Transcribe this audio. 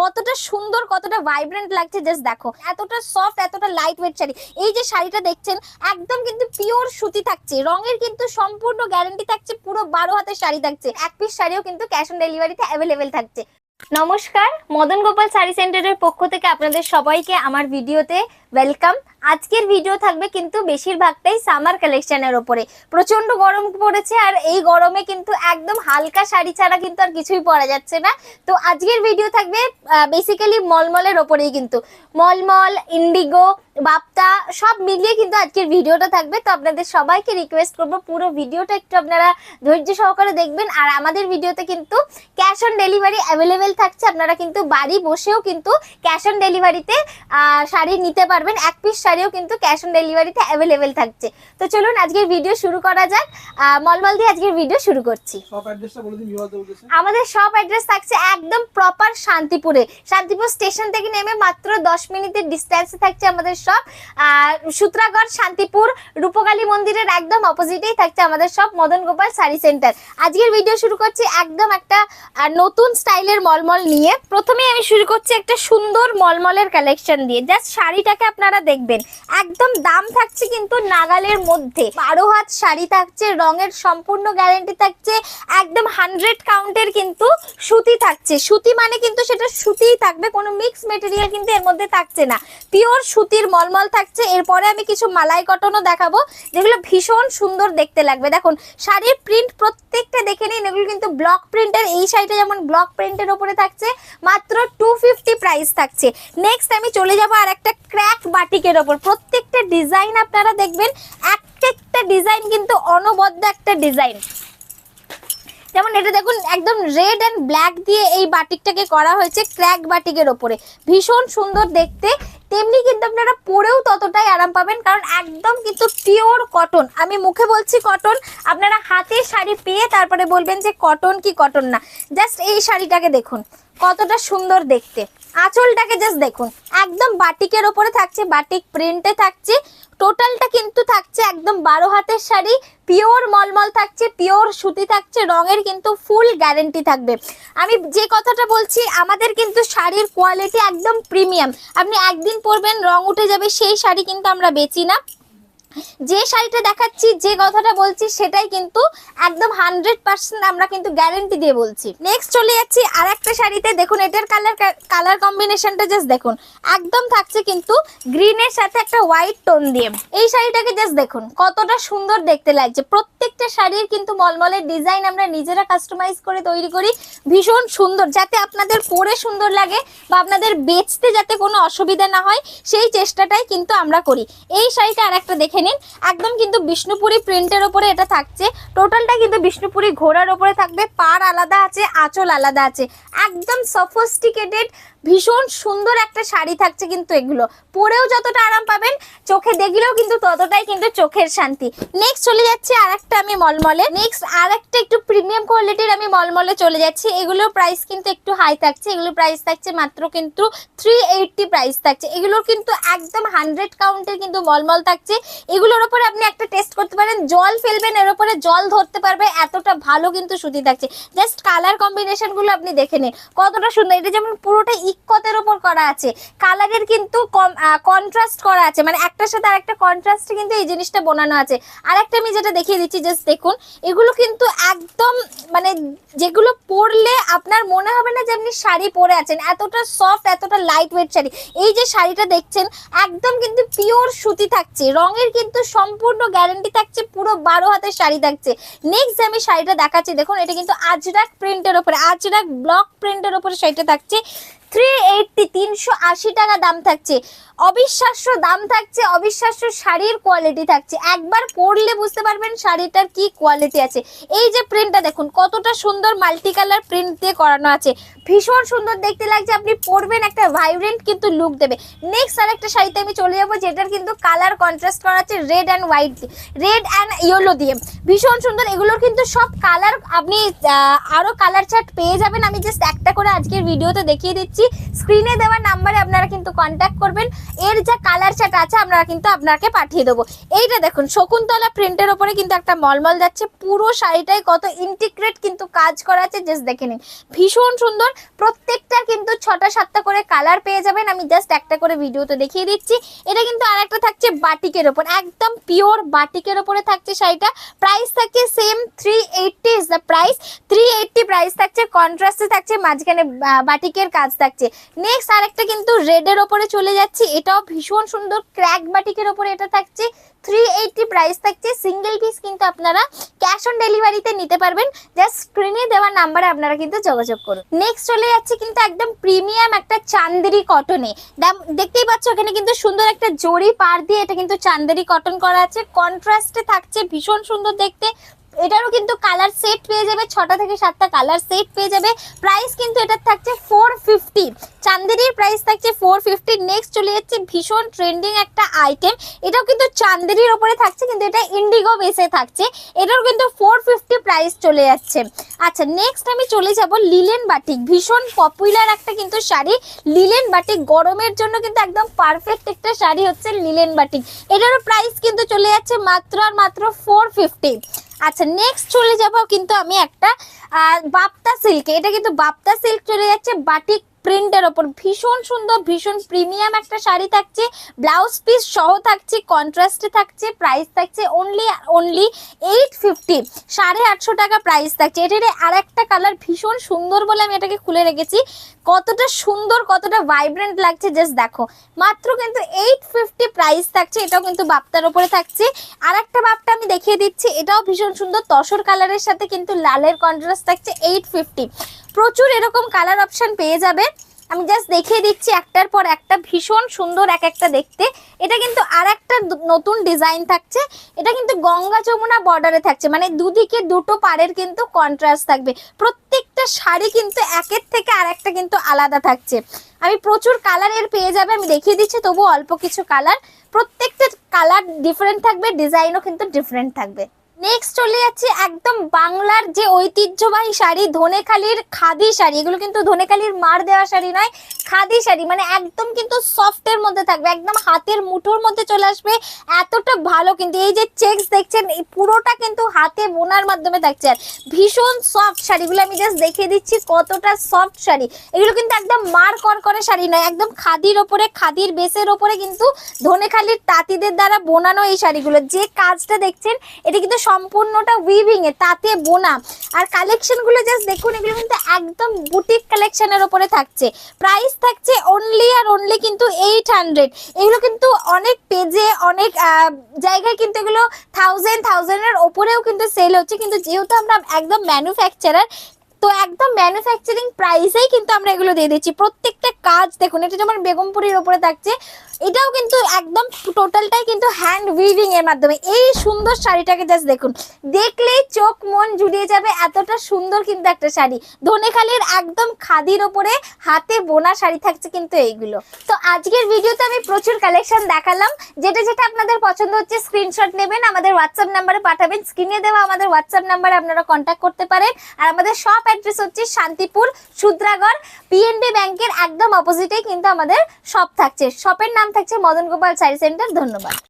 কতটা সুন্দর, কতটা ভাইব্রেন্ট লাগছে জাস্ট দেখো। এতটা সফট এতটা লাইট ওয়েট শাড়ি। এই যে শাড়িটা দেখছেন, একদম কিন্তু পিওর সুতি থাকছে। রঙের কিন্তু সম্পূর্ণ গ্যারান্টি থাকছে, পুরো বারো হাতের শাড়ি থাকছে। এক পিস শাড়িও কিন্তু ক্যাশ অন ডেলিভারিতে অ্যাভেলেবেল থাকছে। নমস্কার, মদন গোপাল শাড়ি সেন্টারের পক্ষ থেকে আপনাদের সবাইকে আমার ভিডিওতে ওয়েলকাম। আজকের ভিডিও থাকবে কিন্তু বেশিরভাগটাই সামার কালেকশনের ওপরে। প্রচণ্ড গরম পড়েছে আর এই গরমে কিন্তু একদম হালকা শাড়ি ছাড়া কিন্তু আর কিছুই পরা যাচ্ছে না। তো আজকের ভিডিও থাকবে বেসিক্যালি মলমলের ওপরেই কিন্তু। মলমল ইন্ডিগো বাপ্তা সব মিলিয়ে কিন্তু আজকের ভিডিওটা থাকবে। তো আপনাদের সবাইকে রিকোয়েস্ট করব, পুরো ভিডিওটা একটু আপনারা ধৈর্য সহকারে দেখবেন। আর আমাদের ভিডিওতে কিন্তু ক্যাশ অন ডেলিভারি অ্যাভেলেবেল থাকছে আপনারা কিন্তু বাড়ি বসেও কিন্তু ক্যাশ অন ডেলিভারিতে শাড়ি নিতে পারবেন। এক পিস শাড়িও কিন্তু ক্যাশ অন ডেলিভারিতে অ্যাভেলেবেল থাকছে। তো চলুন আজকের ভিডিও শুরু করা যাক। মলমল দিয়ে আজকের ভিডিও শুরু করছি। আমাদের সব অ্যাড্রেস থাকছে একদম প্রপার শান্তিপুরে। শান্তিপুর স্টেশন থেকে নেমে মাত্র দশ মিনিটের ডিস্টেন্সে থাকছে আমাদের সব। সূত্রাগড় শান্তিপুর রূপকালী মন্দিরের একদম অপোজিটেই থাকছে আমাদের সব মদন গোপাল শাড়ি সেন্টার আজকের ভিডিও শুরু করছি একদম একটা নতুন স্টাইলের মলমল নিয়ে প্রথমে আমি শুরু করছি একটা সুন্দর মলমলের কালেকশন দিয়ে। জাস্ট শাড়িটাকে আপনারা দেখবেন, একদম দাম থাকছে কিন্তু নাগালের মধ্যে। বারো হাত শাড়ি থাকছে, রঙের সম্পূর্ণ গ্যারেন্টি থাকছে, একদম হান্ড্রেড কাউন্টের কিন্তু সুতি থাকছে। সুতি মানে কিন্তু সেটা সুতিই থাকবে, কোনো মিক্স মেটেরিয়াল কিন্তু এর মধ্যে থাকছে না। পিওর সুতির মলমল থাকছে, এরপরে আমি কিছু মালাই কটনও দেখাবো, যেগুলো ভীষণ সুন্দর দেখতে লাগবে। দেখুন, শাড়ির প্রিন্ট প্রত্যেকটা দেখে নিন, এগুলো কিন্তু ব্লক প্রিন্টের এই শাড়িটা যেমন ব্লক প্রিন্টের ওপরে থাকছে, মাত্র টু ফিফটি প্রাইস থাকছে। নেক্সট আমি চলে যাব আর একটা ক্র্যাক বাটিকের ওপর। প্রত্যেকটা ডিজাইন আপনারা দেখবেন এক একটা ডিজাইন কিন্তু অনবদ্য একটা ডিজাইন যেমন এটা দেখুন, একদম রেড অ্যান্ড ব্ল্যাক দিয়ে এই বাটিকটাকে করা হয়েছে ক্র্যাক বাটিকের ওপরে। ভীষণ সুন্দর দেখতে। তেমনি কিন্তু আপনারা পরেও ততটাই আরাম পাবেন, কারণ একদম কিন্তু পিওর কটন আমি মুখে বলছি কটন আপনারা হাতে শাড়ি পেয়ে তারপরে বলবেন যে কটন কি কটন না। জাস্ট এই শাড়িটাকে দেখুন, কতটা সুন্দর দেখতে। আঁচলটাকে জাস্ট দেখুন, একদম বাটিকের ওপরে থাকছে, বাটিক প্রিন্টে থাকছে টোটালটা কিন্তু থাকছে একদম বারো হাতের শাড়ি পিওর মলমল থাকছে পিওর সুতি থাকছে, রঙের কিন্তু ফুল গ্যারেন্টি থাকবে। আমি যে কথাটা বলছি, আমাদের কিন্তু শাড়ির কোয়ালিটি একদম প্রিমিয়াম আপনি একদিন পরবেন, রং উঠে যাবে, সেই শাড়ি কিন্তু আমরা বেচি না। যে শাড়িটা দেখাচ্ছি, যে কথাটা বলছি, সেটাই কিন্তু একদম হান্ড্রেড পার্সেন্ট আমরা কিন্তু গ্যারেন্টি দিয়ে বলছি। নেক্সট চলে যাচ্ছি আর একটা শাড়িতে। দেখুন, এটার কালার কালার কম্বিনেশনটা জাস্ট দেখুন। একদম থাকছে কিন্তু গ্রিনের সাথে একটা হোয়াইট টোন দিয়ে। এই শাড়িটাকে জাস্ট দেখুন, কতটা সুন্দর দেখতে লাগছে। প্রত্যেকটা শাড়ির কিন্তু মলমলের ডিজাইন আমরা নিজেরা কাস্টমাইজ করে তৈরি করি। ভীষণ সুন্দর, যাতে আপনাদের পরে সুন্দর লাগে বা আপনাদের বেচতে যাতে কোনো অসুবিধা না হয়, সেই চেষ্টাটাই কিন্তু আমরা করি। এই শাড়িটা আর একটা দেখে নিন একদম কিন্তু বিষ্ণুপুরি প্রিন্টের ওপরে এটা থাকছে। টোটালটা কিন্তু বিষ্ণুপুরি ঘোড়ার ওপরে থাকবে। পার আলাদা আছে, আঁচল আলাদা আছে। একদম সফিস্টিকেটেড ভীষণ সুন্দর একটা শাড়ি থাকছে কিন্তু এগুলো। পরেও যতটা আরাম পাবেন, চোখে দেখলেও কিন্তু ততটাই কিন্তু চোখের শান্তি। নেক্সট চলে যাচ্ছে আর একটা আমি মলমলে। নেক্সট আর একটা একটু প্রিমিয়াম কোয়ালিটির আমি মলমলে চলে যাচ্ছি। এগুলোর প্রাইস কিন্তু একটু হাই থাকছে। এগুলোর প্রাইস থাকছে মাত্র কিন্তু থ্রি এইটটি প্রাইস থাকছে। এগুলোর কিন্তু একদম হান্ড্রেড কাউন্টের কিন্তু মলমল থাকছে। এগুলোর উপরে আপনি একটা টেস্ট করতে পারেন। জল ফেলবেন, এর উপরে জল ধরতে পারবে। এতটা ভালো কিন্তু সুতি থাকছে। জাস্ট কালার কম্বিনেশনগুলো আপনি দেখে নিন। কতটা সুন্দর। এটা যেমন পুরোটা ইকতের উপর করা আছে। কালারের কিন্তু কন্ট্রাস্ট করা আছে। মানে একটার সাথে আরেকটা কন্ট্রাস্টে কিন্তু এই জিনিসটা বোনানো আছে। আর একটা আমি যেটা দেখিয়ে দিচ্ছি জাস্ট দেখুন। এগুলো কিন্তু একদম মানে যেগুলো পরলে আপনার মনে হবে না যে আপনি শাড়ি পরে আছেন। এতটা সফট এতটা লাইট ওয়েট শাড়ি। এই যে শাড়িটা দেখছেন, একদম কিন্তু পিওর সুতি থাকছে। রঙের কিন্তু সম্পূর্ণ গ্যারেন্টি থাকছে, পুরো বারো হাতের শাড়ি থাকছে। নেক্সট আমি শাড়িটা দেখাচ্ছি, দেখুন, এটা কিন্তু আজরাক প্রিন্টের ওপরে আজরাক ব্লক প্রিন্টের ওপরে শাড়িটা থাকছে। থ্রি এইটটি তিনশো আশি টাকা দাম থাকছে। অবিশ্বাস্য দাম থাকছে অবিশ্বাস্য শাড়ির কোয়ালিটি থাকছে। একবার পরলে বুঝতে পারবেন শাড়িটার কি কোয়ালিটি আছে। এই যে প্রিন্টটা দেখুন কতটা সুন্দর মাল্টি প্রিন্ট দিয়ে করানো আছে। ভীষণ সুন্দর দেখতে লাগছে আপনি পরবেন একটা ভাইব্রেন্ট কিন্তু লুক দেবে। নেক্সট আর শাড়িতে আমি চলে যাব যেটার কিন্তু কালার কন্ট্রাস্ট করা আছে red and white red and yellow দিয়ে। ভীষণ সুন্দর এগুলোর কিন্তু সব কালার আপনি আহ, আরও কালার চার্ট পেয়ে যাবেন। আমি জাস্ট একটা করে আজকের ভিডিওতে দেখিয়ে দিচ্ছি। দিচ্ছি। স্ক্রিনে দেওয়া নাম্বারে আপনারা কিন্তু কন্ট্যাক্ট করবেন। এর যা কালার চার্ট আছে আপনারা কিন্তু আপনাকে পাঠিয়ে দেবো। এইটা দেখুন, শকুন্তলা প্রিন্টের ওপরে কিন্তু একটা মলমল যাচ্ছে। পুরো শাড়িটাই কত ইন্টিগ্রেট কিন্তু কাজ করা আছে। জাস্ট দেখে নিন। ভীষণ সুন্দর। প্রত্যেকটার কিন্তু ছটা সাতটা করে কালার পেয়ে যাবেন। আমি জাস্ট একটা করে ভিডিওতে দেখিয়ে দিচ্ছি। এটা কিন্তু আর একটা থাকছে বাটিকের ওপর। একদম পিওর বাটিকের ওপরে থাকছে শাড়িটা। প্রাইস থাকছে same three eighty is the price three eighty price থাকছে কন্ট্রাস্টে থাকছে, মাঝখানে বাটিকের কাজ থাকছে। নেক্সট আরেকটা কিন্তু রেডের ওপরে চলে যাচ্ছে। এটাও ভীষণ সুন্দর ক্র্যাক বাটিকের ওপরে এটা থাকছে। থ্রি এইটটি প্রাইস থাকছে। সিঙ্গেল পিস কিন্তু আপনারা ক্যাশ অন ডেলিভারিতে নিতে পারবেন। জাস্ট স্ক্রিনে দেওয়া নাম্বারে আপনারা কিন্তু যোগাযোগ করুন। নেক্সট চলে যাচ্ছে কিন্তু একদম প্রিমিয়াম একটা চান্দেরি কটনে দেখতেই পাচ্ছ এখানে কিন্তু সুন্দর একটা জরি পার দিয়ে এটা কিন্তু চান্দেরি কটন করা আছে। কন্ট্রাস্টে থাকছে ভীষণ সুন্দর দেখতে। এটারও কিন্তু কালার সেট পেয়ে যাবে, ছটা থেকে সাতটা কালার সেট পেয়ে যাবে। প্রাইস কিন্তু এটার থাকছে ফোর ফিফটি চান্দেরির প্রাইস থাকছে ফোর ফিফটি নেক্সট চলে যাচ্ছে ভীষণ ট্রেন্ডিং একটা আইটেম এটাও কিন্তু চান্দেরির ওপরে থাকছে, কিন্তু এটা ইন্ডিগো বেসে থাকছে। এটাও কিন্তু ফোর ফিফটি প্রাইস চলে যাচ্ছে। আচ্ছা নেক্সট আমি চলে যাব লিলেন বাটিক ভীষণ পপুলার একটা কিন্তু শাড়ি। লিলেন বাটিক গরমের জন্য কিন্তু একদম পারফেক্ট একটা শাড়ি হচ্ছে লিলেন বাটিক এটারও প্রাইস কিন্তু চলে যাচ্ছে মাত্র আর মাত্র ফোর ফিফটি আচ্ছা নেক্সট চলে যাব কিন্তু আমি একটা বাপ্তা সিল্কে এটা কিন্তু বাপ্তা সিল্ক চলে যাচ্ছে বাটিক প্রিন্টের ওপর ভীষণ সুন্দর, ভীষণ প্রিমিয়াম একটা শাড়ি থাকছে। ব্লাউজ পিস সহ থাকছে কন্ট্রাস্টে থাকছে প্রাইস থাকছে অনলি অনলি এইট ফিফটি সাড়ে আটশো টাকা প্রাইস থাকছে। এটার আর একটা কালার ভীষণ সুন্দর বলে আমি এটাকে খুলে রেখেছি। কতটা সুন্দর, কতটা ভাইব্রেন্ট লাগছে জাস্ট দেখো। মাত্র কিন্তু এইট ফিফটি প্রাইস থাকছে, এটাও কিন্তু বাপ্তার ওপরে থাকছে। আর একটা বাপটা আমি দেখিয়ে দিচ্ছি, এটাও ভীষণ সুন্দর, তসর কালারের সাথে কিন্তু লালের কন্ট্রাস্ট থাকছে এইট ফিফটি প্রচুর এরকম কালার অপশন পেয়ে যাবে। আমি জাস্ট দেখিয়ে দিচ্ছি একটার পর একটা, ভীষণ সুন্দর এক একটা দেখতে। এটা কিন্তু আর একটা নতুন ডিজাইন থাকছে। এটা কিন্তু গঙ্গা যমুনা বর্ডারে থাকছে। মানে দুদিকে দুটো পাড়ের কিন্তু কন্ট্রাস্ট থাকবে। প্রত্যেকটা শাড়ি কিন্তু একের থেকে আর একটা কিন্তু আলাদা থাকছে। আমি প্রচুর কালারের পেয়ে যাবে, আমি দেখিয়ে দিচ্ছি তবু অল্প কিছু কালার প্রত্যেকটা কালার ডিফারেন্ট থাকবে ডিজাইনও কিন্তু ডিফারেন্ট থাকবে। নেক্সট চলে যাচ্ছে একদম বাংলার যে ঐতিহ্যবাহী শাড়ি, ধনেখালির খাদি শাড়ি। এগুলো কিন্তু ধনেখালির মার দেওয়া শাড়ি নয় খাদি শাড়ি মানে একদম কিন্তু সফটের মধ্যে থাকবে, একদম হাতের মুঠোর মধ্যে চলে আসবে, এতটা ভালো কিন্তু। এই যে চেক্স দেখছেন, এই পুরোটা কিন্তু হাতে বোনার মাধ্যমে থাকছে। আর ভীষণ সফট শাড়িগুলো আমি জাস্ট দেখিয়ে দিচ্ছি, কতটা সফট শাড়ি। এগুলো কিন্তু একদম মার কর করে শাড়ি নয়, একদম খাদির ওপরে, খাদির বেসের ওপরে কিন্তু ধনেখালির তাঁতিদের দ্বারা বোনানো এই শাড়িগুলো। যে কাজটা দেখছেন, এটা কিন্তু সম্পূর্ণটা উইভিং এ, তাতে বোনা। আর কালেকশনগুলো জাস্ট দেখুন, এগুলো কিন্তু একদম বুটিক কালেকশনের ওপরে থাকছে। প্রাইস থাকছে অনলি আর অনলি কিন্তু এইট হান্ড্রেড এগুলো কিন্তু অনেক পেজে অনেক জায়গায় কিন্তু এগুলো থাউজেন্ড থাউজেন্ডের ওপরেও কিন্তু সেল হচ্ছে। কিন্তু যেহেতু আমরা একদম ম্যানুফ্যাকচারার তো একদম ম্যানুফ্যাকচারিং প্রাইসেই কিন্তু আমরা এগুলো দিয়ে দিচ্ছি। প্রত্যেকটা কাজ দেখুন, এটা যেমন বেগমপুরির ওপরে থাকছে এটাও কিন্তু একদম টোটালটাই কিন্তু হ্যান্ড উইভিং এর মাধ্যমে। এই সুন্দর শাড়িটাকে জাস্ট দেখুন। দেখলেই চোখ মন জুড়িয়ে যাবে, এতটা সুন্দর কিন্তু একটা শাড়ি। ধনেখালির একদম খাদির ওপরে হাতে বোনা শাড়ি থাকছে কিন্তু এইগুলো। তো আজকের ভিডিওতে আমি প্রচুর কালেকশন দেখালাম। যেটা যেটা আপনাদের পছন্দ হচ্ছে স্ক্রিনশট নেবেন, আমাদের হোয়াটসঅ্যাপ নাম্বারে পাঠাবেন। স্ক্রিনে দেওয়া আমাদের হোয়াটসঅ্যাপ নাম্বারে আপনারা কন্ট্যাক্ট করতে পারেন। আর আমাদের শপ অ্যাড্রেস হচ্ছে শান্তিপুর, সুদ্রাগড় পিএনবি ব্যাংকের একদম অপোজিটেই কিন্তু আমাদের শপ থাকছে। শপের নাম থাকছে মদন গোপাল সাইড সেন্টার ধন্যবাদ।